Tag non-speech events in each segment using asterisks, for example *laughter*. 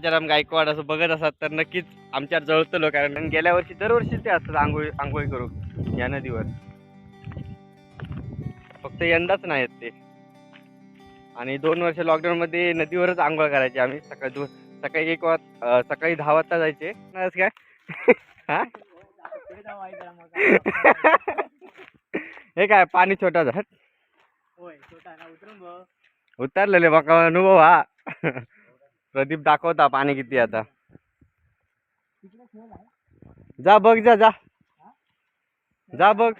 राजाराम गायकवाड असं बघत असाल तर नक्कीच आमच्या जवळतलो कारण गेल्या वर्षी दरवर्षी ते असतात आंघोळी आंघोळी करू या नदीवर. फक्त यंदाच नाही आहेत ते. आणि दोन वर्ष लॉकडाऊन मध्ये नदीवरच आंघोळ करायचे आम्ही. सकाळी दो सकाळी एक वाज सकाळी दहा वाजता जायचे. नाहीच काय? हा? हे काय पाणी छोटा झाट उतरलेले बघा अनुभव हा. प्रदीप दाखवता पाणी किती आता. जा बघ जा जा. जा बघ.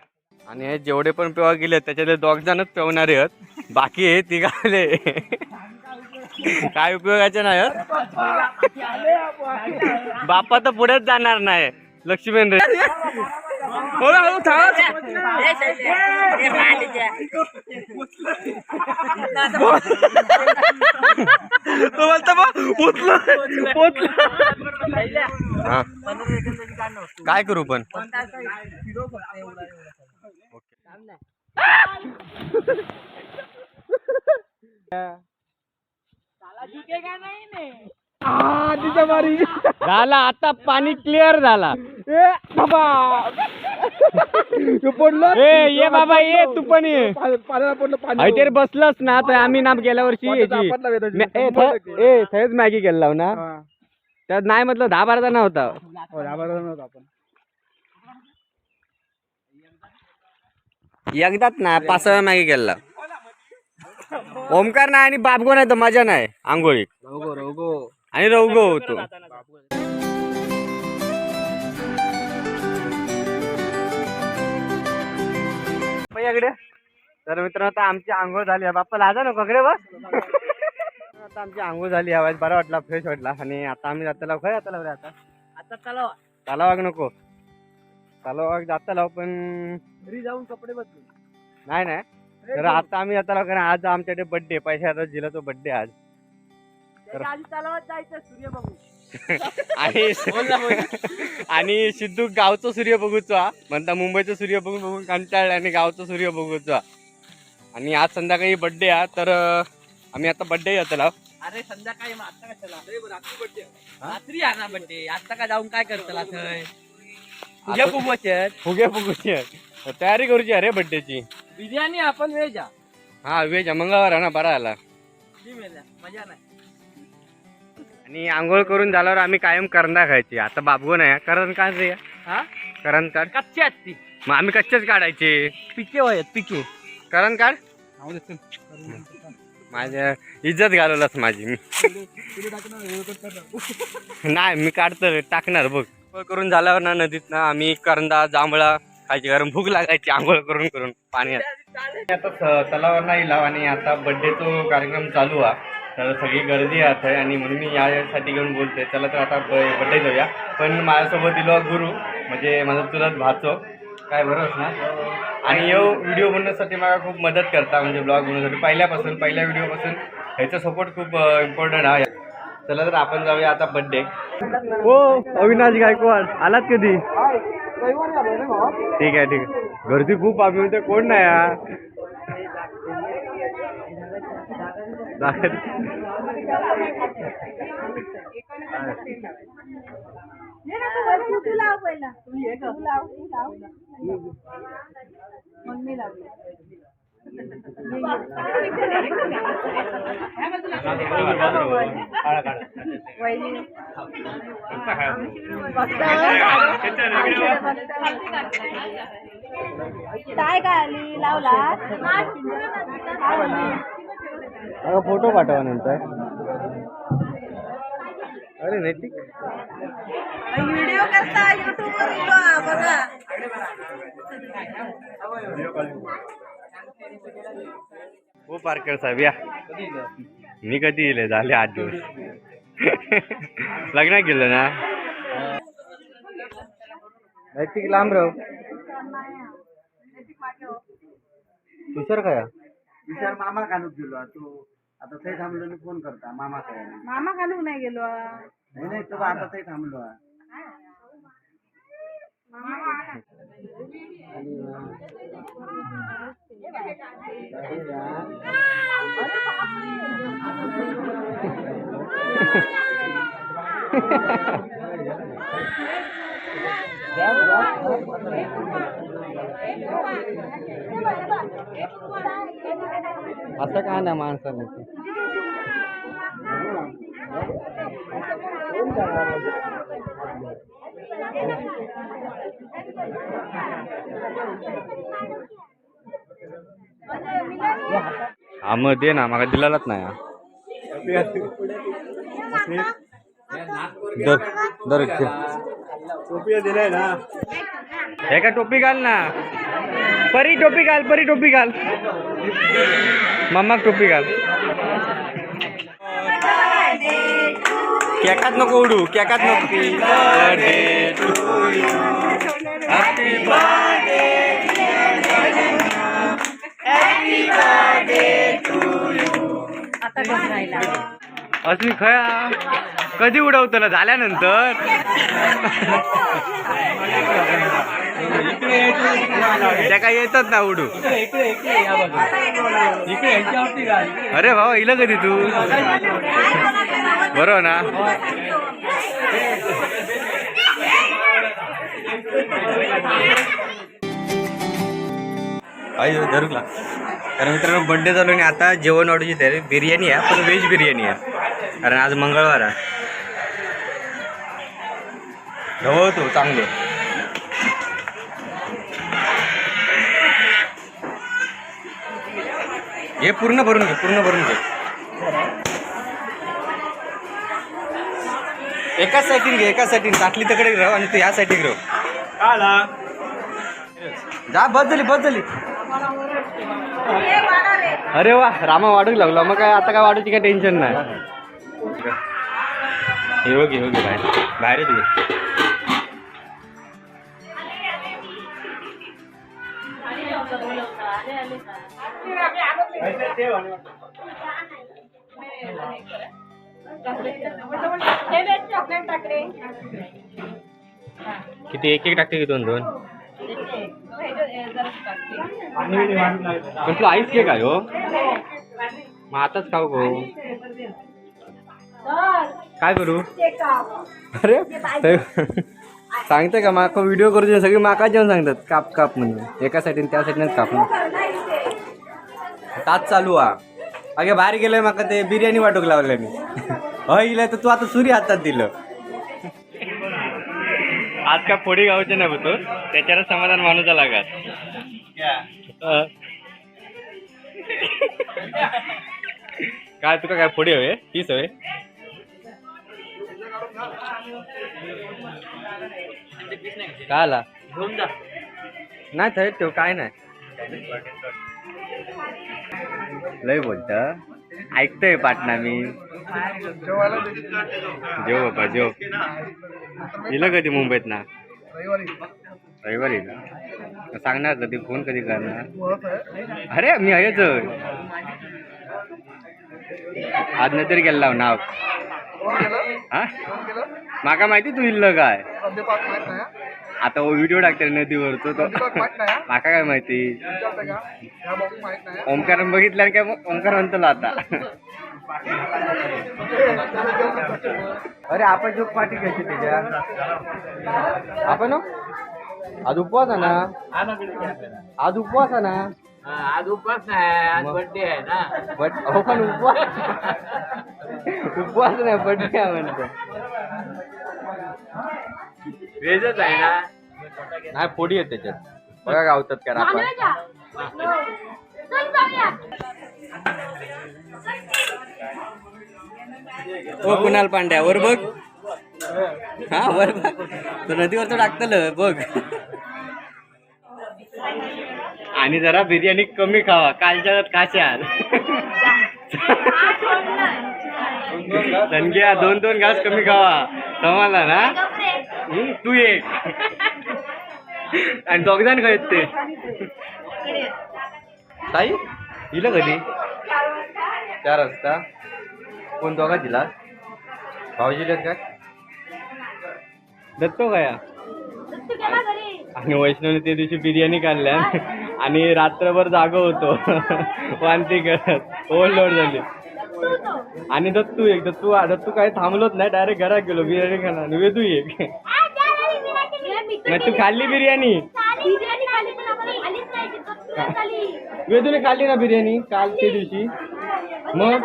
आणि हे जेवढे पण पेवा गेले त्याच्यातले दोघ जणच पेवणारे आहेत. बाकी हे तिघाले काय उपयोगाचे नाही बाप्पा बापा तर पुढेच जाणार नाही लक्ष्मीन रे. तो बोलतो बा, पोचलं, पोचलं. हा. काय करू पण झाला आता पाणी क्लिअर झाला. पडलो? ए ये बाबा ये तू पण ये. पाण्याला पडलं पाणी बसलंच ना तर आम्ही ना गेल्या वर्षी याची ए, थ- ए सहज मॅगी केला ना हा. त्यात नाही म्हटलं दहा बारा जण होता. हो, घाबरलो नव्हतो आपण. एकदाच ना पाच सहा मॅगी केला. ओमकार नाही आणि बाबगो नाही तर मजा नाही आंघोळी. रवगो रवगो आणि रवगो होतो. इकडे तर मित्रांनो आता आमची आंघोळ झाली. आहे बाप्पा लाजा नको कडे बस. आता आमची आंघोळ झाली. आवाज बरा वाटला फ्रेश वाटला. आणि आता आम्ही जाता लाव खरं जाता लाव रे आता. आता चला. तलावाग नको. तलावाग जाता लाव पण घरी जाऊन कपडे बदलू. नाही नाही. तर आता आम्ही जाता लाव कारण आज आमच्याकडे बर्थडे पैसे आता जिला तो बर्थडे आज. आधी तलावात जायचं सूर्य बघू *laughs* आणि आणि सिद्धू गावचं सूर्य बघूचा म्हणता मुंबईचं सूर्य बघून बघून कंटाळला आणि गावचं सूर्य बघूचा आणि आज संध्याकाळी बर्थडे आहे तर अं, आम्ही आता बर्थडे येतला अरे संध्याकाळी मग आता कशाला? रात्री बड्डे रात्री आहे ना बड्डे आता का जाऊन काय करतला थंय तुझ्या आता- फुगे फुगूची आहे. तयारी करूची अरे बर्थडेची बिर्याणी आपण वेज हा वेज मंगळवार आहे ना बरा आला ती मेल्या, मजा नाही. आणि आंघोळ करून झाल्यावर आम्ही कायम करंदा खायची. आता बाबगो नाही करण काय रे हा? करण काढ. कच्ची आहेत ती मग आम्ही कच्चेच काढायचे. पिके वयत पिके. करण काढ. माझ्या इज्जत घालवलास माझी मी. नाही मी काढतो टाकणार बघ. आंघोळ करून झाल्यावर ना नदीत ना आम्ही करंदा जांभळा खायची कारण भूक लागायची आंघोळ करून करून पाण्यात. आता तलावर नाही लाव आणि आता बड्डे तो कार्यक्रम चालू आहे तर सगळी गर्दी आहे आणि म्हणून मी यासाठी घेऊन बोलते चला तर आता बड्डे जाऊया पण माझ्यासोबत दिलो गुरु म्हणजे माझा चुलत भाचो. काय बरोबर ना आणि यो व्हिडिओ बनवण्यासाठी मला खूप मदत करता म्हणजे ब्लॉग बनवण्यासाठी. पहिल्यापासून पहिल्या व्हिडिओपासून ह्याचा सपोर्ट खूप इम्पॉर्टंट आहे. चला तर आपण जाऊया आता बड्डे हो अविनाश गायकवाड. आलात कधी? ठीक आहे ठीक आहे. गर्दी खूप आम्ही म्हणते कोण नाही हा? बाहेर- तू लाव पहिला तू लाव तू लाव मग मी लावली वहिनी काय काय आली? लावला अगं फोटो पाठवा नंतर. अरे नैतिक. व्हिडिओ करता युट्यूब वर बघा. हो पारकर साहेब या. मी कधी येले झाले आठ दिवस. लग्न केलं ना? नैतिक लांब राव तुषार काय विचार मामा घालून गेलो तू. आता ते थांबलो आणि फोन करता. मामा काय मामा घालून नाही गेलो? नाही नाही तो आता ते थांबलो *laughs* असं काय ना माणसाने हा मग दे ना मला दिलेलाच नाही हा. दर दर दिलाय ना हे का टोपी घाल ना. परी टोपी घाल परी टोपी घाल. मम्मा टोपी घाल. केकात नको उडू केकात नको. अजून खया. कधी उडवतो झाल्यानंतर. त्या काय येतात ना उडू. इकडे इकडे या बाजू इकडे यांच्यावरती घाल अरे भावा इलं कधी तू? बरोबर ना? अयो धरूला कारण मित्रांनो बड्डे चालू आणि आता जेवण ऑर्डरची तयारी. बिर्याणी आहे पण व्हेज बिर्याणी आहे. कारण आज मंगळवार आहे. हो तू चांगले. हे पूर्ण भरून घे पूर्ण भरून घे. एकाच साईडीन घे एकाच साईडीन ताटली तकडे राहू आणि तू ह्या साईडीक राहू. जा बस झाली बस झाली. अरे वा रामा वाढूक लागला. मग काय आता काय वाढूची काय टेन्शन नाही. हे बघ हे हे बाहेर. बाहेरच घे. चॉकलेट टाकले किती? एक एक टाकते की दोन दोन? म्हटलं आईस केक आहे हो? मग आताच खाऊ गो काय करू? अरे सांगते का? माका व्हिडिओ करू सगळी माका जेवण सांगतात. काप काप म्हणून. एका साईडीन त्या साईडीनच काप ताच चालू हा. अगे बाहेर गेलोय माका ते बिर्याणी वाटूक लावलंय मी. हय इलं तर तू आता सुरी हातात दिलं. आज का फोडी गावचे नाही होतो त्याच्यावर समाधान माणूस लागत काय तुका काय फोडी हवे? तीच हवे? काय आला? नाही थंय ठेव काय नाही. लय बोलत. ऐकतोय पाटणा मी. जेव बाबा जेव. इलं कधी मुंबईत ना? रविवारी का सांगणार कधी फोन कधी करणार? अरे मी आहेच. आज नाही तरी गेला नाव. हा? माका माहिती तू इल्ल काय? आता व्हिडिओ टाकते नदीवर तो तो माका काय माहिती? ओमकार बघितलं काय मग ओमकार म्हणतो आता. अरे आपण जो पाठी घ्यायची त्याच्या. आपण हो? आज उपवास आहे ना? आज उपवास आहे ना? आज उपास नाही आज? बर्थडे आहे ना. बट अहो पण उपवास. उपवास नाही बड्डे आहे म्हणतो वेजच आहे ना? नाही फोडी आहेत त्याच्यात. बघा गावतात का आपण ओ कुणाल पांड्या वर बघ. हा वर बघ. तो नदीवर तो टाकतल बघ. आणि जरा बिर्याणी कमी खावा. कालच्या काशात धनग्या दोन दोन घास कमी खावा. समजला ना? तू ये. आणि दोघ जण खायत ते. ताई दिलं कधी चार वाजता. कोण दोघा दिला भाऊजी दिलेत काय दत्तो काया आणि वैष्णवने त्या दिवशी बिर्याणी काढल्या. आणि रात्रभर जागो होतो. *laughs* वांती करत. ओव्हरलोड झाली. आणि दत्तू एक दत्तू दत्तू काही थांबलोच नाही डायरेक्ट घरात गेलो बिर्याणी खाणार आणि वेदू एक. मग तू खाल्ली बिर्याणी? वेदूने खाल्ली ना बिर्याणी काल ते दिवशी? मग?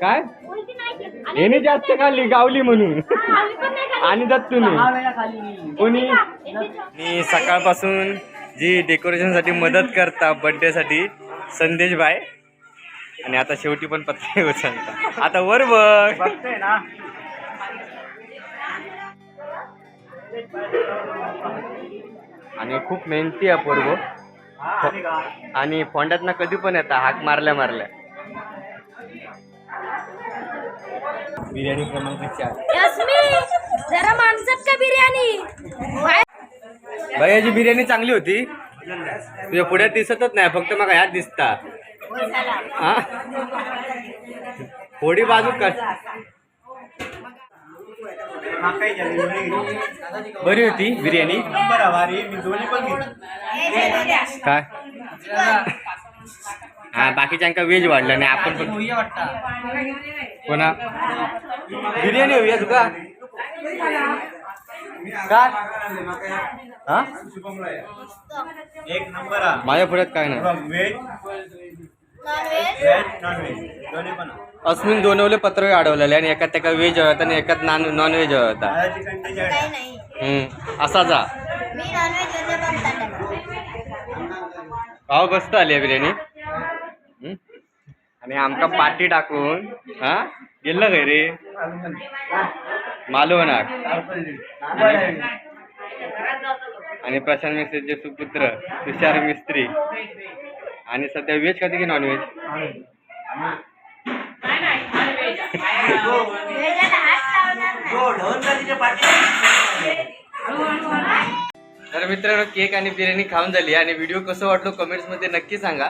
काय? उलटी याने जास्त खाल्ली गावली म्हणून. आणि दत्तूने? कोणी? मी सकाळपासून जी डेकोरेशनसाठी मदत करता बर्थडे साठी संदेश भाई आणि आता शेवटी पण पत्ते उचलता आता वर बघ. ना. आणि खूप मेहनती आहे पोरगो. आणि फोंड्यात कधी पण येतात हाक मारल्या मारल्या. बिर्याणी क्रमांक चार. जरा माणसात का बिर्याणी? बाहेर- भाई याची बिर्याणी चांगली होती. तुझ्या पुढे दिसतच नाही फक्त मग ह्यात दिसता. हा? थोडी बाजू कट माकाई झाली बरी होती बिर्याणी? काय? हा बाकीच्यांका व्हेज वाढलं नाही आपण पण कोणा? बिर्याणी आहे तुका काय? हा? एक नंबर माझ्या पुढ्यात काय नाही. अस्मिन दोनवले पत्र अडवलेले आणि एकात त्याका व्हेज होता आणि एकात नॉन नॉन व्हेज होता असा जा. भाव बसतो आली बिर्याणी? आणि आमका पार्टी टाकून हा? गेलं काय रे? मालवणाक आणि प्रशांत मिस्त्रीचे सुपुत्र तुषार मिस्त्री. आणि सध्या व्हेज खाते की नॉन व्हेज *laughs* तर मित्रांनो केक आणि बिर्याणी खाऊन झाली. आणि व्हिडिओ कसं वाटलो कमेंट्समध्ये नक्की सांगा.